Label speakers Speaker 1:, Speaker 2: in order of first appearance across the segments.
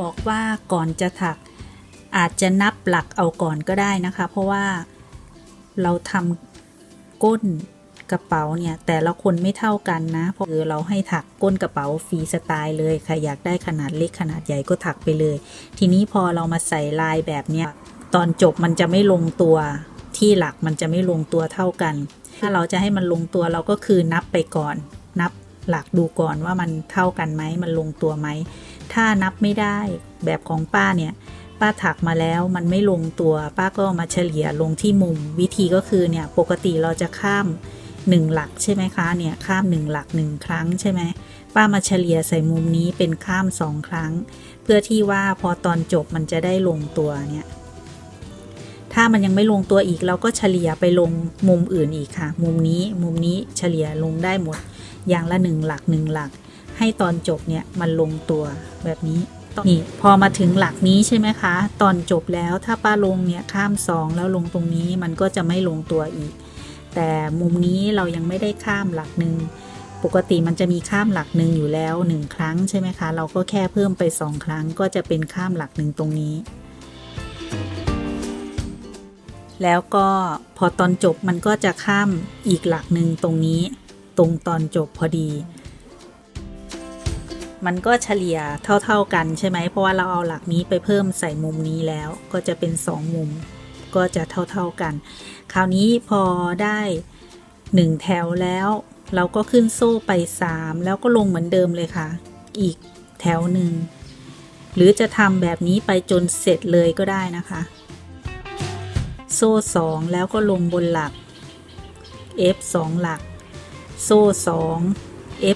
Speaker 1: บอกว่าก่อนจะถักอาจจะนับหลักเอาก่อนก็ได้นะคะ เพราะว่าเราทำก้นกระเป๋าเนี่ย แต่ละคนไม่เท่ากันนะเพราะเราให้ถักก้นกระเป๋าฟรีสไตล์เลยใครอยากได้ขนาดเล็กขนาดใหญ่ก็ถักไปเลย ทีนี้พอเรามาใส่ลายแบบเนี้ยตอนจบมันจะไม่ลงตัวที่หลักมันจะไม่ลงตัวเท่ากัน ถ้าเราจะให้มันลงตัวเราก็คือนับไปก่อน นับหลักดูก่อนว่ามันเท่ากันไหมมันลงตัวไหม ถ้านับไม่ได้แบบของป้าเนี่ย ป้าถักมาแล้วมันไม่ลงตัว ป้าก็มาเฉลี่ยลงที่มุม วิธีก็คือเนี่ยปกติเราจะข้ามหนึ่งหลักใช่ไหมคะเนี่ยข้ามหนึ่งหลักหนึ่งครั้งใช่ไหมป้ามาเฉลี่ยใส่มุมนี้เป็นข้ามสองครั้ง เพื่อที่ว่าพอตอนจบมันจะได้ลงตัวเนี่ยถ้ามันยังไม่ลงตัวอีกเราก็เฉลี่ยไปลงมุมอื่นอีกค่ะ มุมนี้มุมนี้เฉลี่ยลงได้หมด อย่างละหนึ่งหลักหนึ่งหลัก ให้ตอนจบเนี่ยมันลงตัวแบบนี้นี่พอมาถึงหลักนี้ใช่ไหมคะ ตอนจบแล้วถ้าป้าลงเนี่ยข้ามสองแล้วลงตรงนี้มันก็จะไม่ลงตัวอีก แต่มุมนี้เรายังไม่ได้ข้ามหลักหนึ่งปกติมันจะมีข้ามหลักหนึ่งอยู่แล้วหนึ่งครั้งใช่ไหมคะ เราก็แค่เพิ่มไปสองครั้งก็จะเป็นข้ามหลักหนึ่งตรงนี้ แล้วก็พอตอนจบมันก็จะข้ามอีกหลักหนึ่งตรงนี้ ตรงตอนจบพอดี มันก็เฉลี่ยเท่า ๆกันใช่ไหมเพราะว่าเราเอาหลักนี้ไปเพิ่มใส่มุมนี้แล้ว ก็จะเป็นสองมุม ก็จะเท่าๆกัน คราวนี้พอได้หนึ่งแถวแล้ว เราก็ขึ้นโซ่ไปสามแล้วก็ลงเหมือนเดิมเลยค่ะ อีกแถวหนึ่งหรือจะทำแบบนี้ไปจนเสร็จเลยก็ได้นะคะ โซ่สองแล้วก็ลงบนหลัก F 2 หลัก โซ่ส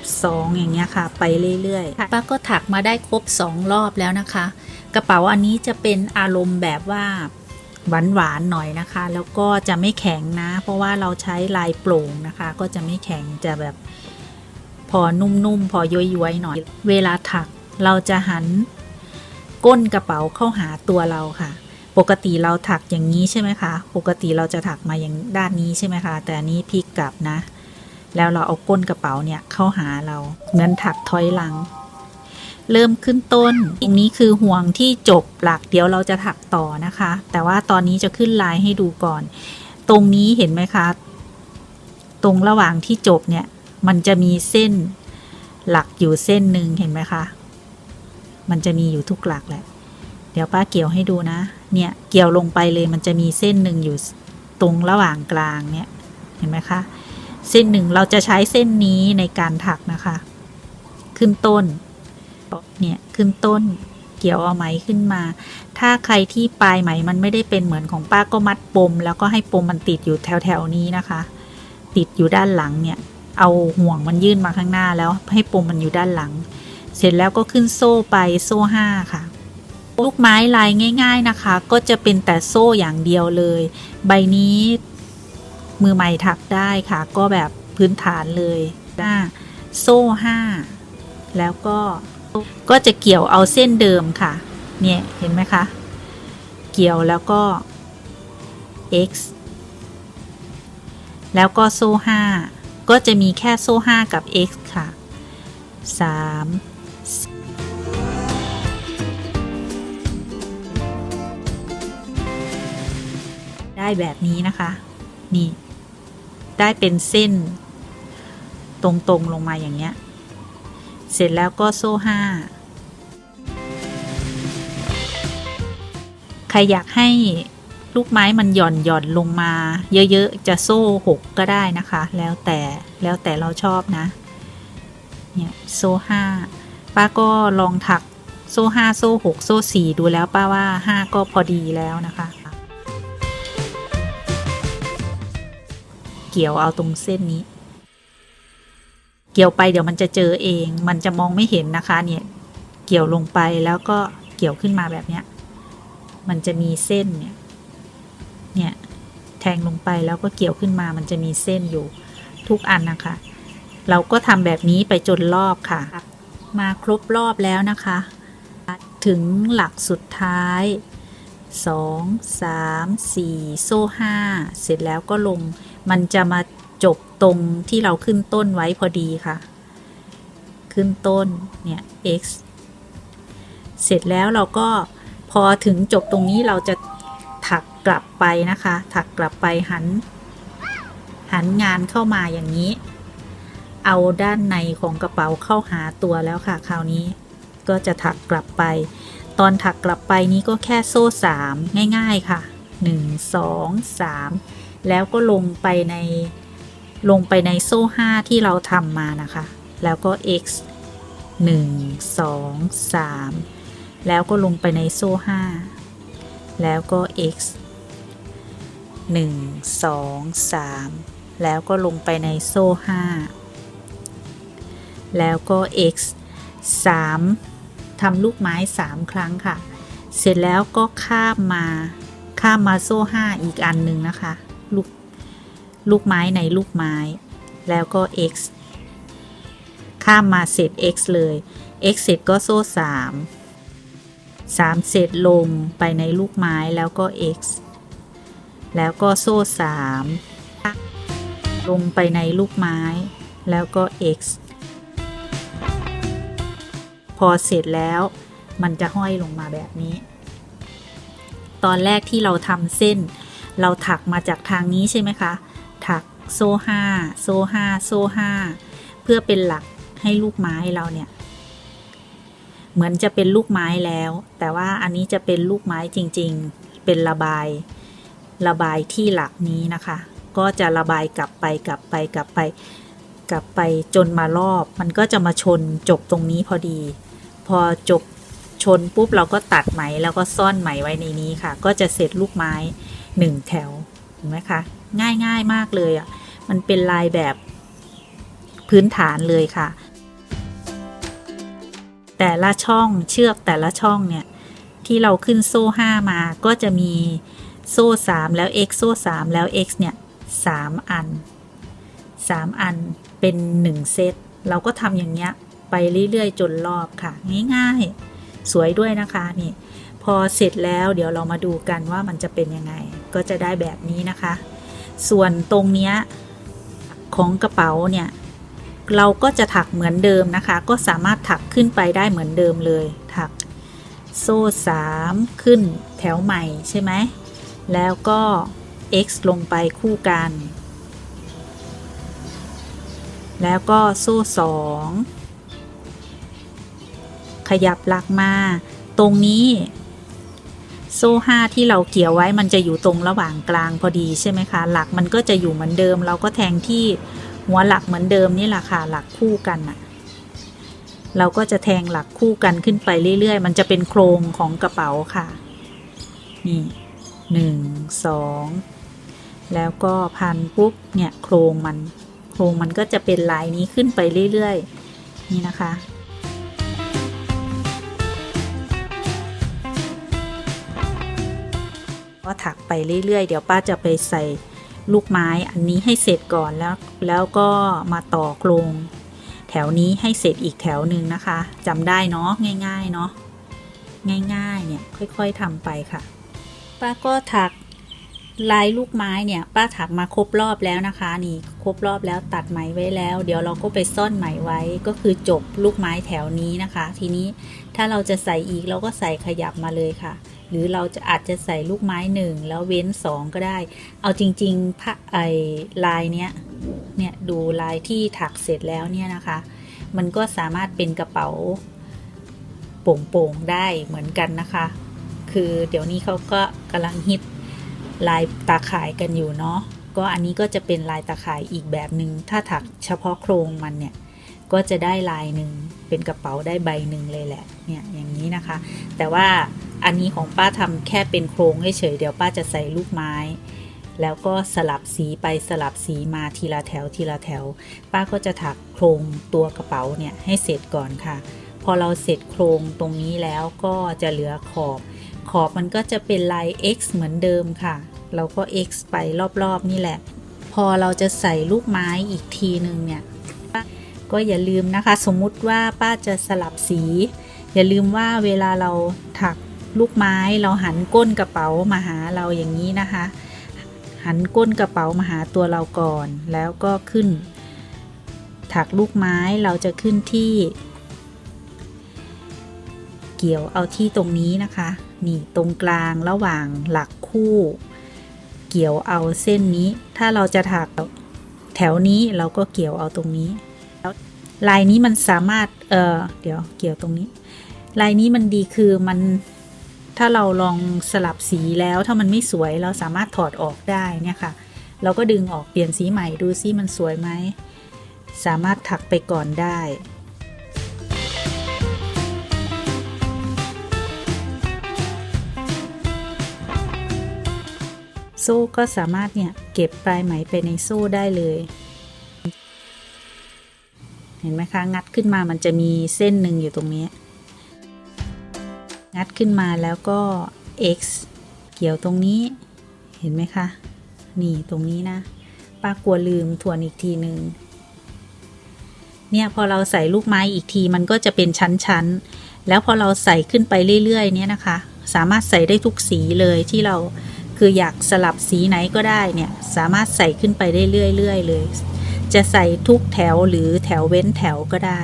Speaker 1: F 2 อย่างเงี้ยค่ะ ไปเรื่อยๆป้าก็ถักมาได้ครบ 2 รอบแล้วนะคะ กระเป๋าอันนี้จะเป็นอารมณ์แบบว่าหวานหวานๆหน่อยนะคะ แล้วก็จะไม่แข็งนะ เพราะว่าเราใช้ลายโปร่งนะคะ ก็จะไม่แข็งจะแบบพอนุ่มๆ พอย้อยๆหน่อย เวลาถักเราจะหันก้นกระเป๋าเข้าหาตัวเราค่ะ ปกติเราถักอย่างนี้ใช่ไหมคะ ปกติเราจะถักมาอย่างด้านนี้ใช่ไหมคะ แต่อันนี้พลิกกลับนะ แล้วเราเอาก้นกระเป๋าเนี่ยเข้าหาเราเหมือนถักถอยหลัง เริ่มขึ้นต้นตรงนี้คือห่วงที่จบหลักเดี๋ยวเราจะถักต่อนะคะ แต่ว่าตอนนี้จะขึ้นลายให้ดูก่อน ตรงนี้เห็นไหมคะ ตรงระหว่างที่จบเนี่ย มันจะมีเส้นหลักอยู่เส้นหนึ่งเห็นไหมคะ มันจะมีอยู่ทุกหลักแหละ เดี๋ยวป้าเกี่ยวให้ดูนะ เนี่ยเกี่ยวลงไปเลยมันจะมีเส้นหนึ่งอยู่ตรงระหว่างกลางเนี่ย เห็นไหมคะ เส้นหนึ่งเราจะใช้เส้นนี้ในการถักนะคะ ขึ้นต้น เนี่ย ขึ้นต้นเกี่ยวเอาไหมขึ้นมา ถ้าใครที่ปลายไหมมันไม่ได้เป็นเหมือนของป้าก็มัดปม แล้วก็ให้ปมมันติดอยู่แถวๆนี้นะคะ ติดอยู่ด้านหลังเนี่ย เอาห่วงมันยื่นมาข้างหน้าแล้วให้ปมมันอยู่ด้านหลัง เสร็จแล้วก็ขึ้นโซ่ไปโซ่ห้าค่ะลูกไม้ลายง่าย ๆนะคะ ก็จะเป็นแต่โซ่อย่างเดียวเลย ใบนี้ มือใหม่ถักได้ค่ะ ก็แบบพื้นฐานเลยหน้าโซ่ห้าแล้วก็ก็จะเกี่ยวเอาเส้นเดิมค่ะ เนี่ยเห็นไหมคะ เกี่ยวแล้วก็ x แล้วก็โซ่ห้าก็จะมีแค่โซ่ห้ากับ x ค่ะสามได้แบบนี้นะคะ นี่ ได้เป็นเส้น ตรงๆลงมาอย่างเงี้ย เสร็จแล้วก็โซ่ห้าใครอยากให้ลูกไม้มันหย่อนหย่อนลงมา เยอะๆ จะโซ่หกก็ได้นะคะ แล้วแต่แล้วแต่เราชอบนะ เนี่ยโซ่ห้าป้าก็ลองถักโซ่ห้าโซ่หกโซ่สี่ดูแล้วป้าว่าห้าก็พอดีแล้วนะคะ เกี่ยวเอาตรงเส้นนี้ เกี่ยวไปเดี๋ยวมันจะเจอเอง มันจะมองไม่เห็นนะคะ เนี่ย เกี่ยวลงไปแล้วก็เกี่ยวขึ้นมาแบบเนี้ย มันจะมีเส้นเนี่ย เนี่ยแทงลงไปแล้วก็เกี่ยวขึ้นมา มันจะมีเส้นอยู่ทุกอันนะคะ เราก็ทำแบบนี้ไปจนรอบค่ะ มาครบรอบแล้วนะคะ ถึงหลักสุดท้าย 2 3 4 โซ่5เสร็จแล้วก็ลง มันจะมาจบตรงที่เราขึ้นต้นไว้พอดีค่ะ ขึ้นต้น เนี่ย x เสร็จแล้วเราก็พอถึงจบตรงนี้เราจะถักกลับไปนะคะ ถักกลับไปหัน หันงานเข้ามาอย่างนี้ เอาด้านในของกระเป๋าเข้าหาตัวแล้วค่ะ คราวนี้ก็จะถักกลับไป ตอนถักกลับไปนี้ก็แค่โซ่สามง่าย ๆค่ะหนึ่งสองสาม แล้วก็ลงไปในลงไปในโซ่ห้าที่เราทำมานะคะ แล้วก็ x หนึ่งสองสามแล้วก็ลงไปในโซ่ห้าแล้วก็ x หนึ่งสองสามแล้วก็ลงไปในโซ่ห้าแล้วก็ x 3ทำลูกไม้ 3 ครั้งค่ะ เสร็จแล้วก็ข้ามมาข้ามมาโซ่ 5 อีกอันหนึ่งนะคะ ลูกลูกไม้ในลูกไม้ แล้วก็ x ข้ามมาเสร็จ x เลย x เสร็จก็โซ่ 3 3เสร็จลงไปในลูกไม้แล้วก็ x แล้วก็โซ่ 3 ลงไปในลูกไม้ แล้วก็ x พอเสร็จแล้วมันจะห้อยลงมาแบบนี้ ตอนแรกที่เราทำเส้น เราถักมาจากทางนี้ใช่ไหมคะ ถักโซ่ห้าโซ่ห้าโซ่ห้าเพื่อเป็นหลักให้ลูกไม้เราเนี่ย เหมือนจะเป็นลูกไม้แล้ว แต่ว่าอันนี้จะเป็นลูกไม้จริงๆ เป็นระบาย ระบายที่หลักนี้นะคะ ก็จะระบายกลับไปกลับไปกลับไป กลับไปจนมารอบ มันก็จะมาชนจบตรงนี้พอดี พอจบชนปุ๊บเราก็ตัดไหมแล้วก็ซ่อนไหมไว้ในนี้ค่ะ ก็จะเสร็จลูกไม้ หนึ่งแถวเห็นไหมคะง่ายง่ายมากเลยอะมันเป็นลายแบบพื้นฐานเลยค่ะ แต่ละช่องเชือกแต่ละช่องเนี่ยที่เราขึ้นโซ่ 5 มาก็จะมีโซ่ 3 แล้ว x โซ่ 3 แล้ว x เนี่ย 3 อัน 3 อันเป็น 1 เซต เราก็ทำอย่างเงี้ย ไปเรื่อย ๆ จนรอบค่ะ ง่าย ๆ สวยด้วยนะคะ นี่ พอเสร็จแล้วเดี๋ยวเรามาดูกันว่ามันจะเป็นยังไง ก็จะได้แบบนี้นะคะ ส่วนตรงเนี้ยของกระเป๋าเนี่ยเราก็จะถักเหมือนเดิมนะคะ ก็สามารถถักขึ้นไปได้เหมือนเดิมเลย ถักโซ่3ขึ้นแถวใหม่ใช่ไหม แล้วก็ x ลงไปคู่กัน แล้วก็โซ่2ขยับหลักมา ตรงนี้ โซ่5ที่เราเกี่ยวไว้มันจะอยู่ตรงระหว่างกลางพอดีใช่ไหมคะ หลักมันก็จะอยู่เหมือนเดิม เราก็แทงที่หัวหลักเหมือนเดิมนี่แหละค่ะหลักคู่กันอะเราก็จะแทงหลักคู่กันขึ้นไปเรื่อย ๆ มันจะเป็นโครงของกระเป๋าค่ะ นี่หนึ่งสองแล้วก็พันปุ๊บเนี่ยโครงมัน โครงมันก็จะเป็นลายนี้ขึ้นไปเรื่อย ๆ นี่นะคะ ก็ถักไปเรื่อยๆ เดี๋ยวป้าจะไปใส่ลูกไม้อันนี้ให้เสร็จก่อนแล้ว แล้วก็มาต่อโครงแถวนี้ให้เสร็จอีกแถวหนึ่งนะคะจำได้เนาะง่าย ๆ เนาะง่ายๆ เนี่ยค่อยๆทำไปค่ะ ป้าก็ถักลายลูกไม้เนี่ย ป้าถักมาครบรอบแล้วนะคะ นี่ครบรอบแล้วตัดไหมไว้แล้ว เดี๋ยวเราก็ไปซ่อนไหมไว้ก็คือจบลูกไม้แถวนี้นะคะ ทีนี้ถ้าเราจะใส่อีกเราก็ใส่ขยับมาเลยค่ะ หรือเราจะอาจจะใส่ลูกไม้หนึ่งแล้วเว้นสองก็ได้ เอาจริงๆผ้าไอลายเนี้ยเนี่ยดูลายที่ถักเสร็จแล้วเนี่ยนะคะ มันก็สามารถเป็นกระเป๋าโป่งๆได้เหมือนกันนะคะ คือเดี๋ยวนี้เขาก็กำลังฮิตลายตาข่ายกันอยู่เนาะก็อันนี้ก็จะเป็นลายตาข่ายอีกแบบหนึง่งถ้าถักเฉพาะโครงมันเนี่ย ก็จะได้ลายหนึ่งเป็นกระเป๋าได้ใบหนึ่งเลยแหละเนี่ยอย่างนี้นะคะ แต่ว่าอันนี้ของป้าทำแค่เป็นโครงเฉยเดี๋ยวป้าจะใส่ลูกไม้ แล้วก็สลับสีไปสลับสีมาทีละแถวทีละแถว ป้าก็จะถักโครงตัวกระเป๋าเนี่ยให้เสร็จก่อนค่ะ พอเราเสร็จโครงตรงนี้แล้วก็จะเหลือขอบ ขอบมันก็จะเป็นลาย X เหมือนเดิมค่ะ เราก็ X ไปรอบๆนี่แหละ พอเราจะใส่ลูกไม้อีกทีหนึ่งเนี่ย ก็อย่าลืมนะคะ สมมุติว่าป้าจะสลับสี อย่าลืมว่าเวลาเราถักลูกไม้เราหันก้นกระเป๋ามาหาเราอย่างนี้นะคะ หันก้นกระเป๋ามาหาตัวเราก่อน แล้วก็ขึ้น ถักลูกไม้เราจะขึ้นที่ เกี่ยวเอาที่ตรงนี้นะคะ นี่ตรงกลางระหว่างหลักคู่ เกี่ยวเอาเส้นนี้ ถ้าเราจะถักแถวนี้เราก็เกี่ยวเอาตรงนี้ ล้วลายนี้มันสามารถ เออเดี๋ยวเกี่ยวตรงนี้ ลายนี้มันดีคือมัน ถ้าเราลองสลับสีแล้วถ้ามันไม่สวยเราสามารถถอดออกได้เนี่ยค่ะ เราก็ดึงออกเปลี่ยนสีใหม่ดูซิมันสวยไหม สามารถถักไปก่อนได้โซ่ก็สามารถเนี่ยเก็บปลายไหมไปในโซ่ได้เลย เห็นไหมคะ งัดขึ้นมามันจะมีเส้นหนึ่งอยู่ตรงนี้ งัดขึ้นมาแล้วก็ x เกี่ยวตรงนี้ เห็นไหมคะ นี่ตรงนี้นะ ป้ากลัวลืมทวนอีกทีหนึ่งเนี่ยพอเราใส่ลูกไม้อีกทีมันก็จะเป็นชั้นๆ แล้วพอเราใส่ขึ้นไปเรื่อยๆ เนี่ยนะคะ สามารถใส่ได้ทุกสีเลยที่เราคืออยากสลับสีไหนก็ได้เนี่ย สามารถใส่ขึ้นไปได้เรื่อยๆเลย จะใส่ทุกแถวหรือแถวเว้นแถวก็ได้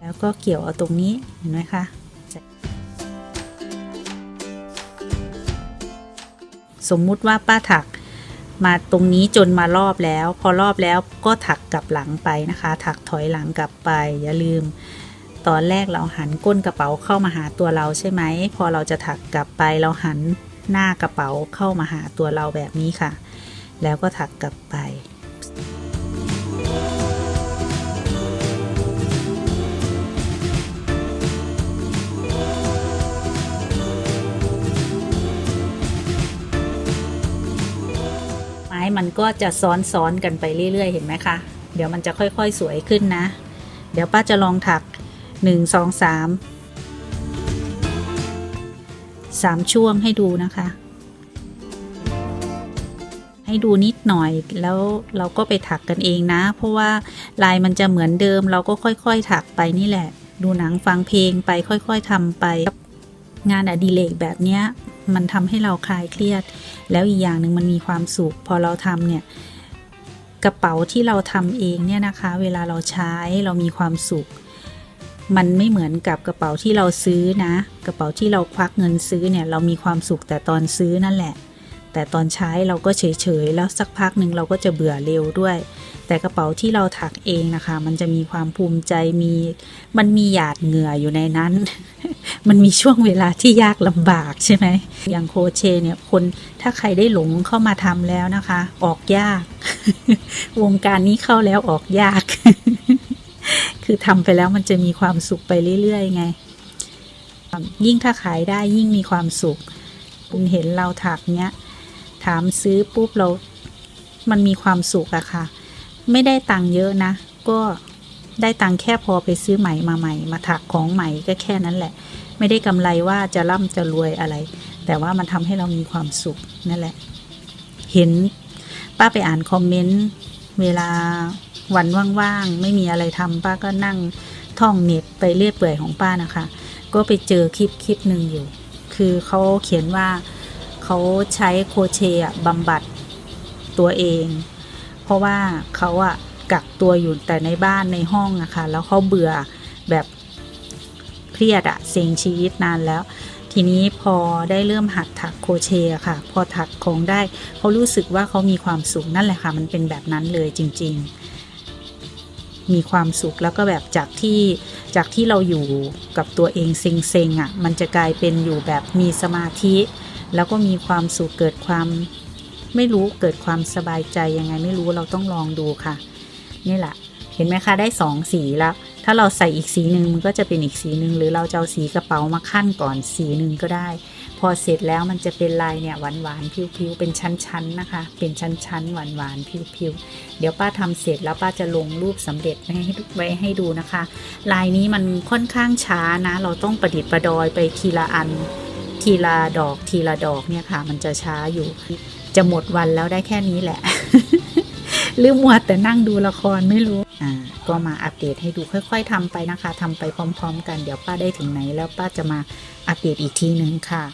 Speaker 1: แล้วก็เกี่ยวเอาตรงนี้เห็นไหมคะสมมุติว่าป้าถักมาตรงนี้จนมารอบแล้ว พอรอบแล้วก็ถักกลับหลังไปนะคะ ถักถอยหลังกลับไป อย่าลืม ตอนแรกเราหันก้นกระเป๋าเข้ามาหาตัวเราใช่ไหม พอเราจะถักกลับไปเราหัน หน้ากระเป๋าเข้ามาหาตัวเราแบบนี้ค่ะ แล้วก็ถักกลับไป ไม้มันก็จะซ้อนๆกันไปเรื่อย ๆ เห็นไหมคะ เดี๋ยวมันจะค่อย ๆ สวยขึ้นนะ เดี๋ยวป้าจะลองถัก 1 2 3 3 ช่วงให้ดูนะคะ ให้ดูนิดหน่อยแล้วเราก็ไปถักกันเองนะ เพราะว่าลายมันจะเหมือนเดิม เราก็ค่อยๆ ถักไปนี่แหละ ดูหนังฟังเพลงไปค่อยๆทำไปงานอดิเรกแบบเนี้ยมันทำให้เราคลายเครียด แล้วอีกอย่างหนึ่งมันมีความสุข พอเราทำเนี่ยกระเป๋าที่เราทำเองเนี่ยนะคะ เวลาเราใช้เรามีความสุข มันไม่เหมือนกับกระเป๋าที่เราซื้อนะ กระเป๋าที่เราควักเงินซื้อเนี่ยเรามีความสุขแต่ตอนซื้อนั่นแหละ แต่ตอนใช้เราก็เฉยๆแล้วสักพักหนึ่งเราก็จะเบื่อเร็วด้วย แต่กระเป๋าที่เราถักเองนะคะ มันจะมีความภูมิใจมี มันมีหยาดเหงื่ออยู่ในนั้น มันมีช่วงเวลาที่ยากลำบากใช่ไหมอย่างโคเชเนี่ยคนถ้าใครได้หลงเข้ามาทำแล้วนะคะ ออกยาก วงการนี้เข้าแล้วออกยาก คือทำไปแล้วมันจะมีความสุขไปเรื่อยๆไง ยิ่งถ้าขายได้ยิ่งมีความสุข คุณเห็นเราถักเนี้ย ถามซื้อปุ๊บเรา มันมีความสุขอะค่ะ ไม่ได้ตังค์เยอะนะ ก็ได้ตังค์แค่พอไปซื้อใหม่มาใหม่ มาถักของใหม่ก็แค่นั้นแหละ ไม่ได้กำไรว่าจะร่ำจะรวยอะไร แต่ว่ามันทำให้เรามีความสุขนั่นแหละ เห็นป้าไปอ่านคอมเมนต์เวลา วันว่างๆ ไม่มีอะไรทำป้าก็นั่งท่องเน็ตไปเรื่อยเปื่อยของป้านะคะ ก็ไปเจอคลิปคลิปหนึ่งอยู่ คือเขาเขียนว่าเขาใช้โคเชะบำบัดตัวเอง เพราะว่าเขาอะกักตัวอยู่แต่ในบ้านในห้องอะค่ะ แล้วเขาเบื่อแบบเครียดอะเซ็งชีวิตนานแล้ว ทีนี้พอได้เริ่มหัดถักโคเชะค่ะ พอถักของได้เขารู้สึกว่าเขามีความสุขนั่นแหละค่ะ มันเป็นแบบนั้นเลยจริง ๆ มีความสุขแล้วก็แบบจากที่จากที่เราอยู่กับตัวเองเซ็งๆอะมันจะกลายเป็นอยู่แบบมีสมาธิ แล้วก็มีความสุขเกิดความไม่รู้เกิดความสบายใจยังไงไม่รู้เราต้องลองดูค่ะ นี่แหละเห็นไหมคะได้สองสีแล้ว ถ้าเราใส่อีกสีหนึ่งมันก็จะเป็นอีกสีหนึ่งหรือเราจะเอาสีกระเป๋ามาขั้นก่อนสีหนึ่งก็ได้ พอเสร็จแล้วมันจะเป็นลายเนี่ยหวานหวานผิวๆเป็นชั้นๆนะคะ เป็นชั้นๆหวานหวานผิวๆเดี๋ยวป้าทำเสร็จแล้วป้าจะลงรูปสำเร็จไว้ให้ไว้ให้ดูนะคะ ลายนี้มันค่อนข้างช้านะ เราต้องประดิษฐ์ประดอยไปทีละอัน ทีละดอกทีละดอกเนี่ยค่ะ มันจะช้าอยู่จะหมดวันแล้วได้แค่นี้แหละลืมมัวแต่นั่งดูละครไม่รู้อ่าก็มาอัปเดตให้ดูค่อย ๆทำไปนะคะทำไปพร้อม ๆ กันเดี๋ยวป้าได้ถึงไหนแล้วป้าจะมาอัปเดตอีกทีหนึ่งค่ะ